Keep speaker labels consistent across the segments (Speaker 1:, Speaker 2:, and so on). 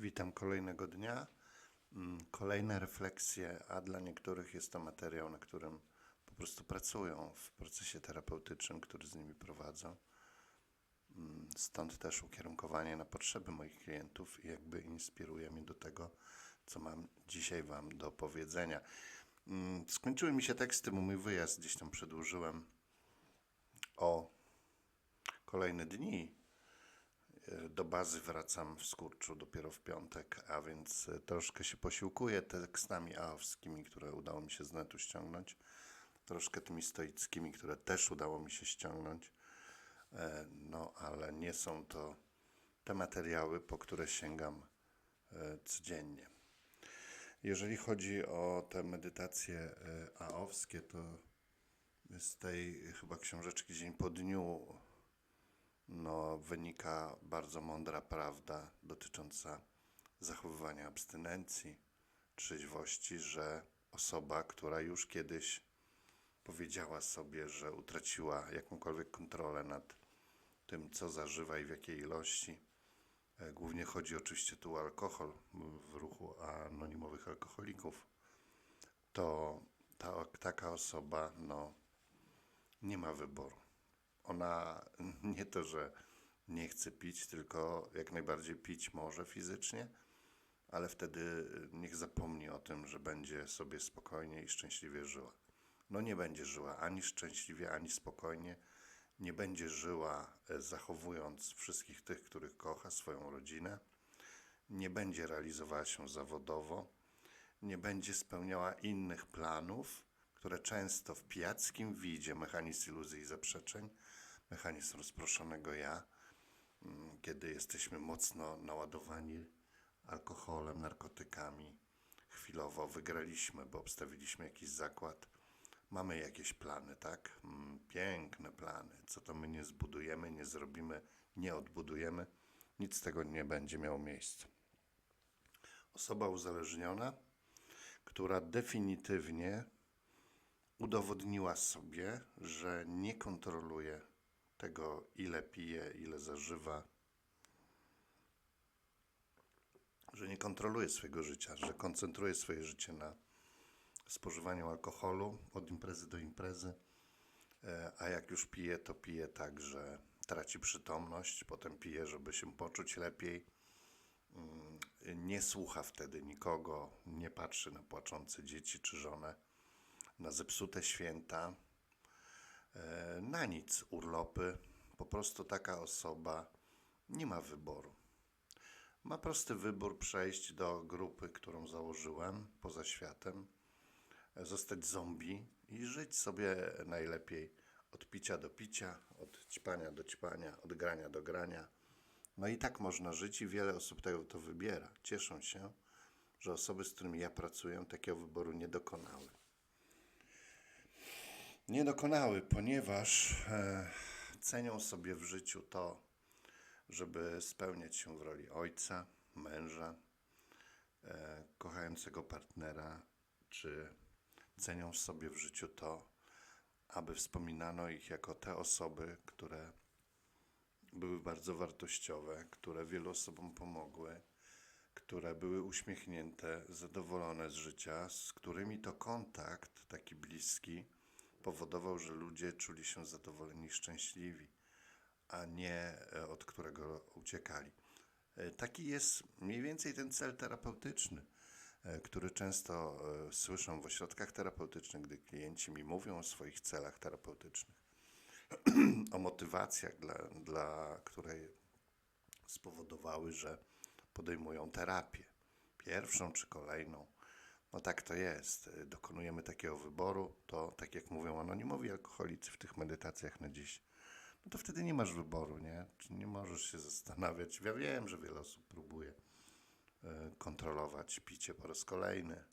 Speaker 1: Witam kolejnego dnia. Mm, Kolejne refleksje, a dla niektórych jest to materiał, na którym po prostu pracują w procesie terapeutycznym, który z nimi prowadzą. Mm, Stąd też ukierunkowanie na potrzeby moich klientów i jakby inspiruje mnie do tego, co mam dzisiaj Wam do powiedzenia. Mm, Skończyły mi się teksty, bo mój wyjazd gdzieś tam przedłużyłem o kolejne dni. Do bazy wracam w skurczu dopiero w piątek, a więc e, troszkę się posiłkuję tekstami aowskimi, które udało mi się z netu ściągnąć, troszkę tymi stoickimi, które też udało mi się ściągnąć. E, No, ale nie są to te materiały, po które sięgam e, codziennie. Jeżeli chodzi o te medytacje aowskie, to z tej chyba książeczki Dzień po dniu no, wynika bardzo mądra prawda dotycząca zachowywania abstynencji, trzeźwości, że osoba, która już kiedyś powiedziała sobie, że utraciła jakąkolwiek kontrolę nad tym, co zażywa i w jakiej ilości, e, głównie chodzi oczywiście tu o alkohol w ruchu anonimowych alkoholików, to ta, taka osoba no, nie ma wyboru ona nie to, że nie chce pić, tylko jak najbardziej pić może fizycznie, ale wtedy niech zapomni o tym, że będzie sobie spokojnie i szczęśliwie żyła. No nie będzie żyła ani szczęśliwie, ani spokojnie. Nie będzie żyła e, zachowując wszystkich tych, których kocha, swoją rodzinę. Nie będzie realizowała się zawodowo. Nie będzie spełniała innych planów, które często w pijackim widzie mechanizm iluzji i zaprzeczeń, mechanizm rozproszonego ja, mm, kiedy jesteśmy mocno naładowani alkoholem, narkotykami, chwilowo wygraliśmy, bo obstawiliśmy jakiś zakład, mamy jakieś plany, tak? Mm, Piękne plany, co to my nie zbudujemy, nie zrobimy, nie odbudujemy, nic z tego nie będzie miało miejsca. Osoba uzależniona, która definitywnie udowodniła sobie, że nie kontroluje tego, ile pije, ile zażywa, że nie kontroluje swojego życia, że koncentruje swoje życie na spożywaniu alkoholu od imprezy do imprezy, e, a jak już pije, to pije tak, że traci przytomność, potem pije, żeby się poczuć lepiej. Mm, Nie słucha wtedy nikogo, nie patrzy na płaczące dzieci czy żonę na zepsute święta, e, na nic urlopy. Po prostu taka osoba nie ma wyboru. Ma prosty wybór przejść do grupy, którą założyłem poza światem, e, zostać zombie i żyć sobie najlepiej od picia do picia, od ćpania do ćpania, od grania do grania. No i tak można żyć i wiele osób tego to wybiera. Cieszą się, że osoby, z którymi ja pracuję, takiego wyboru nie dokonały nie dokonały, ponieważ e, cenią sobie w życiu to, żeby spełniać się w roli ojca, męża, e, kochającego partnera, czy cenią sobie w życiu to, aby wspominano ich jako te osoby, które były bardzo wartościowe, które wielu osobom pomogły, które były uśmiechnięte, zadowolone z życia, z którymi to kontakt taki bliski powodował, że ludzie czuli się zadowoleni szczęśliwi, a nie e, od którego uciekali. E, Taki jest mniej więcej ten cel terapeutyczny, e, który często słyszę w ośrodkach terapeutycznych, gdy klienci mi mówią o swoich celach terapeutycznych, o motywacjach, dla, dla której spowodowały, że podejmują terapię, pierwszą czy kolejną. No tak to jest. Dokonujemy takiego wyboru, to tak jak mówią anonimowi alkoholicy w tych medytacjach na dziś, no to wtedy nie masz wyboru, nie? Nie możesz się zastanawiać. Ja wiem, że wiele osób próbuje e, kontrolować picie po raz kolejny,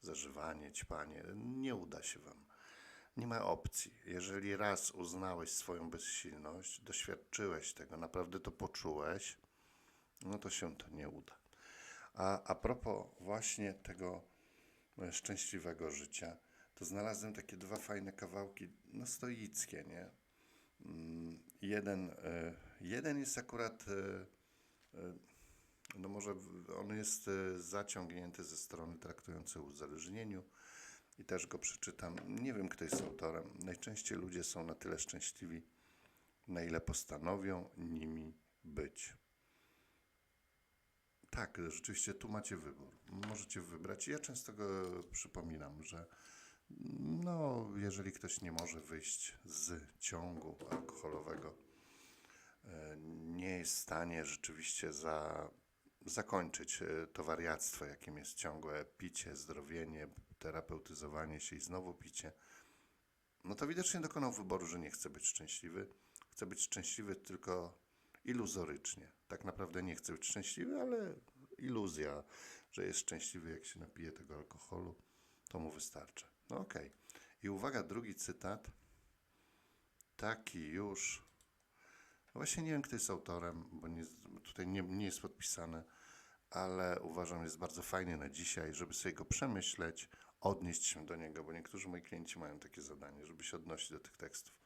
Speaker 1: zażywanie, ćpanie. Nie uda się wam. Nie ma opcji. Jeżeli raz uznałeś swoją bezsilność, doświadczyłeś tego, naprawdę to poczułeś, no to się to nie uda. A, a propos właśnie tego szczęśliwego życia, to znalazłem takie dwa fajne kawałki, no stoickie, nie? Mm, Jeden, e, jeden jest akurat e, e, No może on jest zaciągnięty ze strony traktującej o uzależnieniu i też go przeczytam. Nie wiem, kto jest autorem. Najczęściej ludzie są na tyle szczęśliwi, na ile postanowią nimi być. Tak, rzeczywiście tu macie wybór. Możecie wybrać. Ja często go przypominam, że no, jeżeli ktoś nie może wyjść z ciągu alkoholowego, e, nie jest w stanie rzeczywiście za, zakończyć e, to wariactwo, jakim jest ciągłe picie, zdrowienie, terapeutyzowanie się i znowu picie, no to widocznie dokonał wyboru, że nie chce być szczęśliwy. Chce być szczęśliwy tylko iluzorycznie. Tak naprawdę nie chce być szczęśliwy, ale iluzja, że jest szczęśliwy, jak się napije tego alkoholu, to mu wystarczy. No okej. I uwaga, drugi cytat. Taki już. No Właśnie nie wiem, kto jest autorem, bo nie, tutaj nie, nie jest podpisane, ale uważam, jest bardzo fajny na dzisiaj, żeby sobie go przemyśleć, odnieść się do niego, bo niektórzy moi klienci mają takie zadanie, żeby się odnosić do tych tekstów.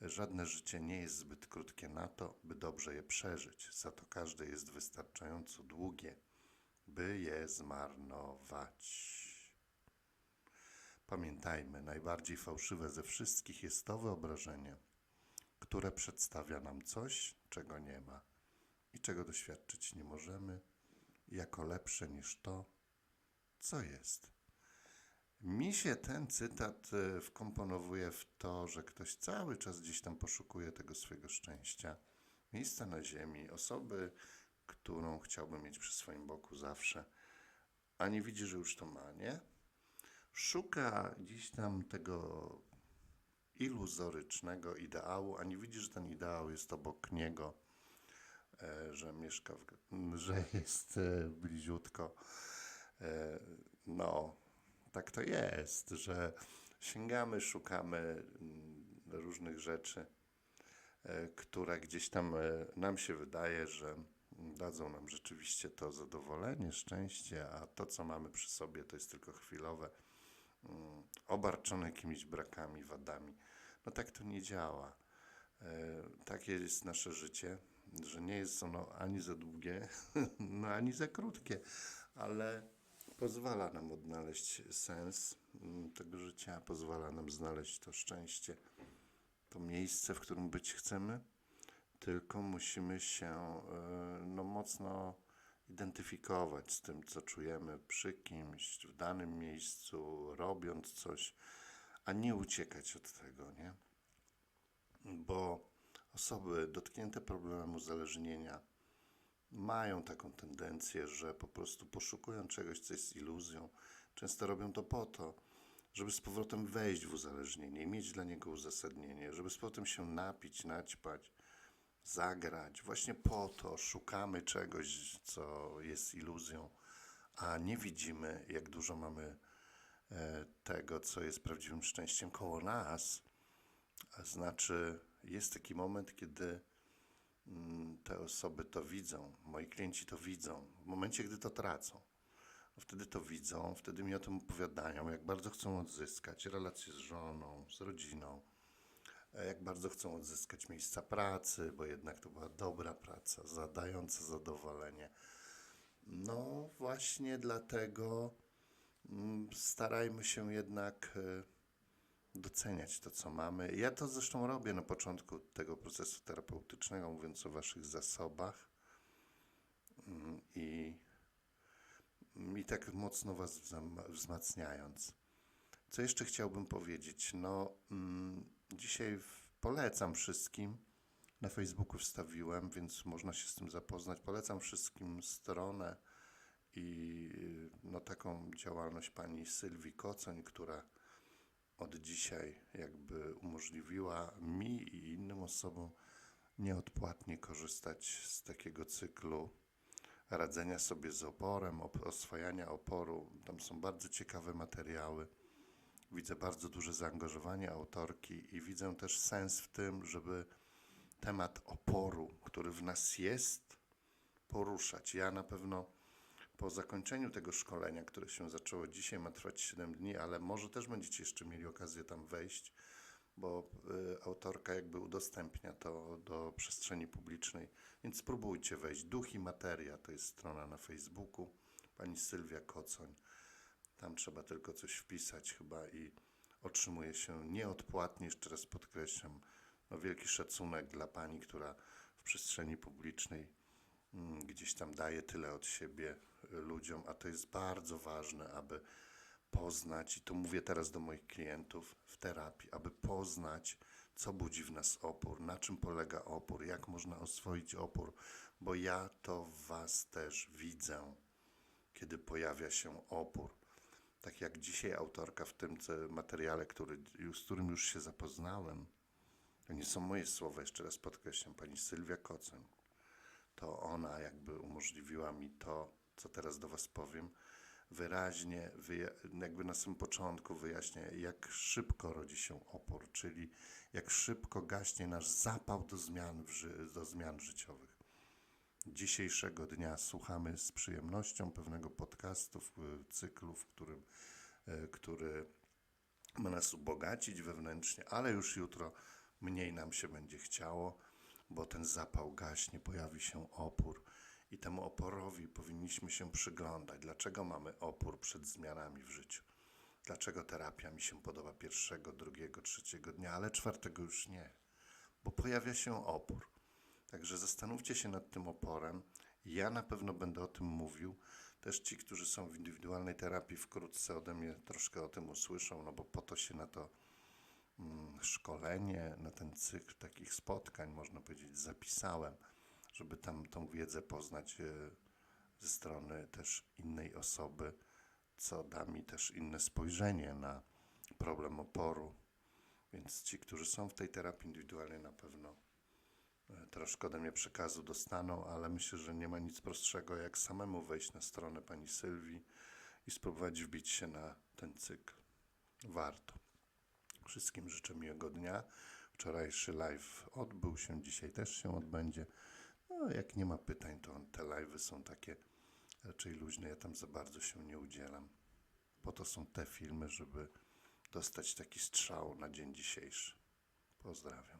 Speaker 1: Żadne życie nie jest zbyt krótkie na to, by dobrze je przeżyć. Za to każde jest wystarczająco długie, by je zmarnować. Pamiętajmy, najbardziej fałszywe ze wszystkich jest to wyobrażenie, które przedstawia nam coś, czego nie ma i czego doświadczyć nie możemy, jako lepsze niż to, co jest. Mi się ten cytat e, wkomponowuje w to, że ktoś cały czas gdzieś tam poszukuje tego swojego szczęścia, miejsca na ziemi, osoby, którą chciałby mieć przy swoim boku zawsze, a nie widzi, że już to ma, nie? Szuka gdzieś tam tego iluzorycznego ideału, a nie widzi, że ten ideał jest obok niego, e, że mieszka, w, że jest e, bliziutko. No, tak to jest, że sięgamy, szukamy mm, różnych rzeczy, e, które gdzieś tam e, nam się wydaje, że dadzą nam rzeczywiście to zadowolenie, szczęście, a to, co mamy przy sobie, to jest tylko chwilowe, mm, obarczone jakimiś brakami, wadami. No tak to nie działa. E, Takie jest nasze życie, że nie jest ono ani za długie, no ani za krótkie, ale pozwala nam odnaleźć sens mm, tego życia, pozwala nam znaleźć to szczęście, to miejsce, w którym być chcemy, tylko musimy się e, no, mocno identyfikować z tym, co czujemy przy kimś, w danym miejscu, robiąc coś, a nie uciekać od tego, nie? Bo osoby dotknięte problemem uzależnienia mają taką tendencję, że po prostu poszukują czegoś, co jest iluzją. Często robią to po to, żeby z powrotem wejść w uzależnienie i mieć dla niego uzasadnienie, żeby z powrotem się napić, naćpać, zagrać. Właśnie po to szukamy czegoś, co jest iluzją, a nie widzimy, jak dużo mamy e, tego, co jest prawdziwym szczęściem koło nas. Znaczy, jest taki moment, kiedy te osoby to widzą, moi klienci to widzą, w momencie, gdy to tracą. Wtedy to widzą, wtedy mi o tym opowiadają, jak bardzo chcą odzyskać relacje z żoną, z rodziną, e, jak bardzo chcą odzyskać miejsca pracy, bo jednak to była dobra praca, zadająca zadowolenie. No właśnie dlatego mm, starajmy się jednak e, doceniać to, co mamy. Ja to zresztą robię na początku tego procesu terapeutycznego, mówiąc o Waszych zasobach Mm, i, i tak mocno Was wzmacniając. Co jeszcze chciałbym powiedzieć? No, mm, dzisiaj w, polecam wszystkim. Na Facebooku wstawiłem, więc można się z tym zapoznać. Polecam wszystkim stronę i y, no, taką działalność pani Sylwii Kocoń, która od dzisiaj jakby umożliwiła mi i innym osobom nieodpłatnie korzystać z takiego cyklu radzenia sobie z oporem, op- oswajania oporu. Tam są bardzo ciekawe materiały. Widzę bardzo duże zaangażowanie autorki i widzę też sens w tym, żeby temat oporu, który w nas jest, poruszać. Ja na pewno po zakończeniu tego szkolenia, które się zaczęło dzisiaj, ma trwać 7 dni, ale może też będziecie jeszcze mieli okazję tam wejść, bo y, autorka jakby udostępnia to do przestrzeni publicznej, więc spróbujcie wejść. Duch i materia to jest strona na Facebooku, pani Sylwia Kocoń. Tam trzeba tylko coś wpisać chyba i otrzymuje się nieodpłatnie, jeszcze raz podkreślam, no wielki szacunek dla pani, która w przestrzeni publicznej gdzieś tam daje tyle od siebie y, ludziom, a to jest bardzo ważne, aby poznać, i to mówię teraz do moich klientów w terapii, aby poznać, co budzi w nas opór, na czym polega opór, jak można oswoić opór, bo ja to w Was też widzę, kiedy pojawia się opór. Tak jak dzisiaj autorka w tym materiale, który, z którym już się zapoznałem, to nie są moje słowa, jeszcze raz podkreślam, pani Sylwia Kocoń to ona jakby umożliwiła mi to, co teraz do Was powiem, wyraźnie, jakby na samym początku wyjaśnia, jak szybko rodzi się opór, czyli jak szybko gaśnie nasz zapał do zmian, do zmian życiowych. Dzisiejszego dnia słuchamy z przyjemnością pewnego podcastu, cyklu, w którym, e, który ma nas ubogacić wewnętrznie, ale już jutro mniej nam się będzie chciało, bo ten zapał gaśnie, pojawi się opór i temu oporowi powinniśmy się przyglądać. Dlaczego mamy opór przed zmianami w życiu? Dlaczego terapia mi się podoba pierwszego, drugiego, trzeciego dnia, ale czwartego już nie? Bo pojawia się opór. Także zastanówcie się nad tym oporem. Ja na pewno będę o tym mówił. Też ci, którzy są w indywidualnej terapii, wkrótce ode mnie troszkę o tym usłyszą, no bo po to się na to szkolenie, na ten cykl takich spotkań, można powiedzieć, zapisałem, żeby tam tą wiedzę poznać e, ze strony też innej osoby, co da mi też inne spojrzenie na problem oporu. Więc ci, którzy są w tej terapii indywidualnej, na pewno e, troszkę ode mnie przekazu dostaną, ale myślę, że nie ma nic prostszego, jak samemu wejść na stronę pani Sylwii i spróbować wbić się na ten cykl. Warto. Wszystkim życzę miłego dnia. Wczorajszy live odbył się, dzisiaj też się odbędzie. No, jak nie ma pytań, to te live'y są takie raczej luźne. Ja tam za bardzo się nie udzielam. Po to są te filmy, żeby dostać taki strzał na dzień dzisiejszy. Pozdrawiam.